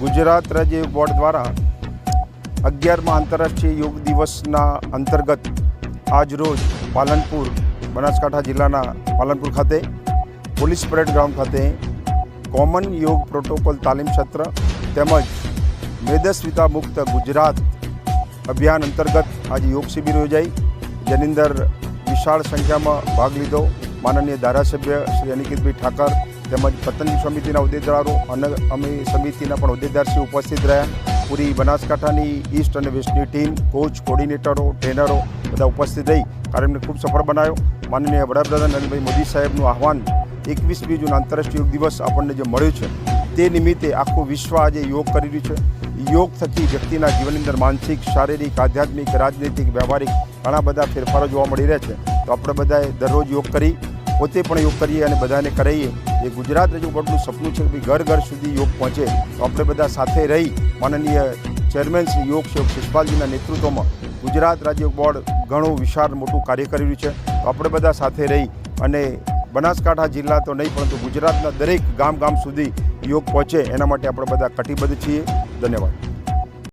ગુજરાત રાજ્ય બોર્ડ દ્વારા અગિયારમાં આંતરરાષ્ટ્રીય યોગ દિવસના અંતર્ગત આજરોજ પાલનપુર, બનાસકાંઠા જિલ્લાના પાલનપુર ખાતે, પોલીસ પરેડ ગ્રાઉન્ડ ખાતે કોમન યોગ પ્રોટોકોલ તાલીમ સત્ર તેમજ મેદસ્વિતા મુક્ત ગુજરાત અભિયાન અંતર્ગત આજે યોગ શિબિર યોજાઈ. જેની અંદર વિશાળ સંખ્યામાં ભાગ લીધો. માનનીય ધારાસભ્ય શ્રી અનિકેતભાઈ ઠાકર તેમજ પતંજલિ સમિતિના હોદ્દેદારો અને અમે સમિતિના પણ હોદ્દેદારશ્રી ઉપસ્થિત રહ્યા. પૂરી બનાસકાંઠાની ઈસ્ટ અને વેસ્ટની ટીમ કોચ કોર્ડિનેટરો ટ્રેનરો બધા ઉપસ્થિત રહી કાર્યક્રમને ખૂબ સફળ બનાવ્યો. માનનીય વડાપ્રધાન નરેન્દ્રભાઈ મોદી સાહેબનું આહવાન, એકવીસમી જૂન આંતરરાષ્ટ્રીય યોગ દિવસ આપણને જે મળ્યો છે, તે નિમિત્તે આખું વિશ્વ આજે યોગ કરી રહ્યું છે. યોગ થકી વ્યક્તિના જીવનની અંદર માનસિક, શારીરિક, આધ્યાત્મિક, રાજનૈતિક, વ્યવહારિક ઘણા બધા ફેરફારો જોવા મળી રહ્યા છે. તો આપણે બધાએ દરરોજ યોગ કરી, પોતે પણ યોગ કરીએ અને બધાને કરાવીએ. એ ગુજરાત રાજ્ય બોર્ડનું સપનું છે કે ઘર ઘર સુધી યોગ પહોંચે. તો આપણે બધા સાથે રહી માનનીય ચેરમેન શ્રી યોગ સેવક શિષપાલજીના નેતૃત્વમાં ગુજરાત રાજ્ય બોર્ડ ઘણું વિશાળ મોટું કાર્ય કરી રહ્યું છે. તો આપણે બધા સાથે રહી અને બનાસકાંઠા જિલ્લા તો નહીં, પરંતુ ગુજરાતના દરેક ગામ ગામ સુધી યોગ પહોંચે. એના માટે આપણે બધા કટિબદ્ધ છીએ. ધન્યવાદ.